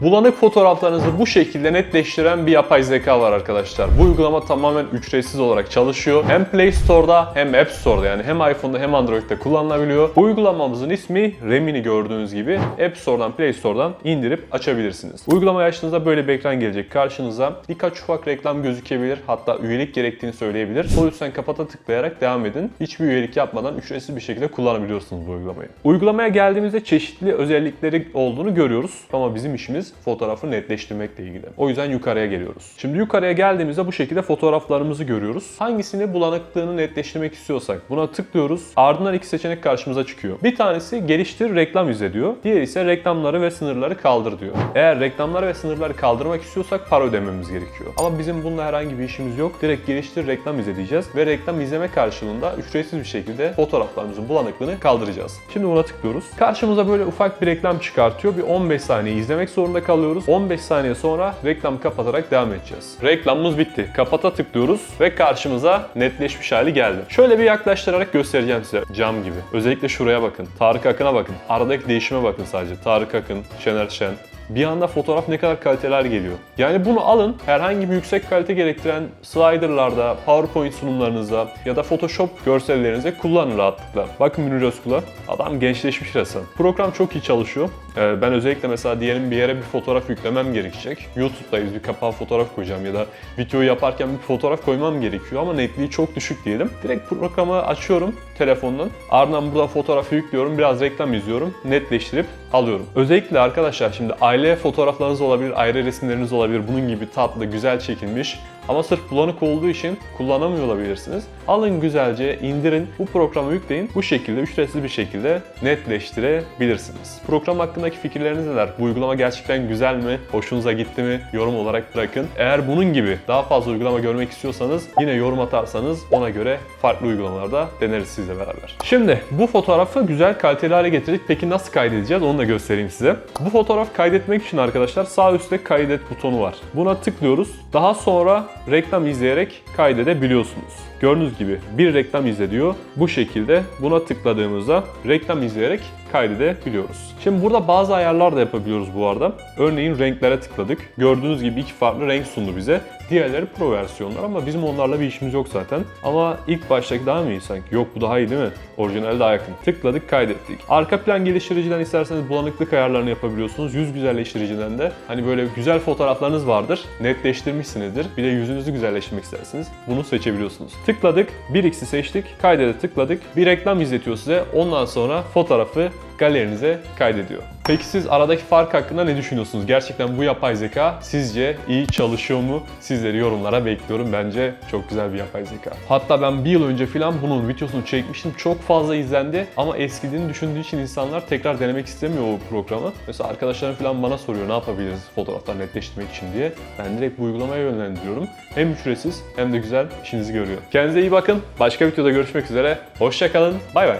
Bulanık fotoğraflarınızı bu şekilde netleştiren bir yapay zeka var arkadaşlar. Bu uygulama tamamen ücretsiz olarak çalışıyor. Hem Play Store'da hem App Store'da yani hem iPhone'da hem Android'de kullanılabiliyor. Bu uygulamamızın ismi Remini gördüğünüz gibi App Store'dan Play Store'dan indirip açabilirsiniz. Uygulamayı açtığınızda böyle bir ekran gelecek karşınıza. Birkaç ufak reklam gözükebilir hatta üyelik gerektiğini söyleyebilir. O yüzden kapata tıklayarak devam edin. Hiçbir üyelik yapmadan ücretsiz bir şekilde kullanabiliyorsunuz bu uygulamayı. Uygulamaya geldiğimizde çeşitli özellikleri olduğunu görüyoruz. Ama bizim işimiz fotoğrafı netleştirmekle ilgili. O yüzden yukarıya geliyoruz. Şimdi yukarıya geldiğimizde bu şekilde fotoğraflarımızı görüyoruz. Hangisini bulanıklığını netleştirmek istiyorsak buna tıklıyoruz. Ardından iki seçenek karşımıza çıkıyor. Bir tanesi geliştir reklam izle diyor. Diğeri ise reklamları ve sınırları kaldır diyor. Eğer reklamları ve sınırları kaldırmak istiyorsak para ödememiz gerekiyor. Ama bizim bununla herhangi bir işimiz yok. Direkt geliştir reklam izle diyeceğiz ve reklam izleme karşılığında ücretsiz bir şekilde fotoğraflarımızın bulanıklığını kaldıracağız. Şimdi buna tıklıyoruz. Karşımıza böyle ufak bir reklam çıkartıyor. Bir 15 saniye izlemek zorunda kalıyoruz. 15 saniye sonra reklam kapatarak devam edeceğiz. Reklamımız bitti. Kapata tıklıyoruz ve karşımıza netleşmiş hali geldi. Şöyle bir yaklaştırarak göstereceğim size cam gibi. Özellikle şuraya bakın. Tarık Akın'a bakın. Aradaki değişime bakın sadece. Tarık Akın, Şener Şen, bir anda fotoğraf ne kadar kaliteler geliyor. Yani bunu alın herhangi bir yüksek kalite gerektiren sliderlarda, PowerPoint sunumlarınızda ya da Photoshop görsellerinizde kullanın rahatlıkla. Bakın Münir Özkul'a adam gençleşmiş resmen. Program çok iyi çalışıyor. Ee, Ben özellikle mesela diyelim bir yere bir fotoğraf yüklemem gerekecek. YouTube'dayız bir kapağı fotoğraf koyacağım ya da videoyu yaparken bir fotoğraf koymam gerekiyor ama netliği çok düşük diyelim. Direkt programı açıyorum telefondan. Ardından burada fotoğrafı yüklüyorum. Biraz reklam izliyorum. Netleştirip alıyorum. Özellikle arkadaşlar şimdi aile fotoğraflarınız olabilir, aile resimleriniz olabilir. Bunun gibi tatlı, güzel çekilmiş. Ama sırf bulanık olduğu için kullanamıyor olabilirsiniz. Alın güzelce, indirin, bu programı yükleyin. Bu şekilde ücretsiz bir şekilde netleştirebilirsiniz. Program hakkındaki fikirleriniz neler? Bu uygulama gerçekten güzel mi? Hoşunuza gitti mi? Yorum olarak bırakın. Eğer bunun gibi daha fazla uygulama görmek istiyorsanız yine yorum atarsanız ona göre farklı uygulamalarda deneriz sizle beraber. Şimdi bu fotoğrafı güzel kaliteli hale getirdik. Peki nasıl kaydedeceğiz? Onu da göstereyim size. Bu fotoğraf kaydetmek için arkadaşlar sağ üstte kaydet butonu var. Buna tıklıyoruz. Daha sonra reklam izleyerek kaydedebiliyorsunuz. Gördüğünüz gibi bir reklam izle diyor. Bu şekilde buna tıkladığımızda reklam izleyerek kaydedebiliyoruz. Şimdi burada bazı ayarlar da yapabiliyoruz bu arada. Örneğin renklere tıkladık. Gördüğünüz gibi iki farklı renk sundu bize. Diğerleri pro versiyonlar ama bizim onlarla bir işimiz yok zaten. Ama ilk baştaki daha mı iyi sanki? Yok bu daha iyi değil mi? Orijinali daha yakın. Tıkladık kaydettik. Arka plan geliştiriciden isterseniz bulanıklık ayarlarını yapabiliyorsunuz. Yüz güzelleştiriciden de hani böyle güzel fotoğraflarınız vardır. Netleştirmişsinizdir. Bir de yüzünüzü güzelleştirmek isterseniz bunu seçebiliyorsunuz. Tıkladık. 1x'i seçtik. Kaydede tıkladık. Bir reklam izletiyor size. Ondan sonra fotoğrafı galerinize kaydediyor. Peki siz aradaki fark hakkında ne düşünüyorsunuz? Gerçekten bu yapay zeka sizce iyi çalışıyor mu? Sizleri yorumlara bekliyorum. Bence çok güzel bir yapay zeka. Hatta ben bir yıl önce falan bunun videosunu çekmiştim. Çok fazla izlendi ama eskidiğini düşündüğü için insanlar tekrar denemek istemiyor o programı. Mesela arkadaşlarım falan bana soruyor ne yapabiliriz fotoğrafları netleştirmek için diye. Ben direkt bu uygulamaya yönlendiriyorum. Hem ücretsiz hem de güzel işinizi görüyor. Kendinize iyi bakın. Başka videoda görüşmek üzere. Hoşçakalın. Bay bay.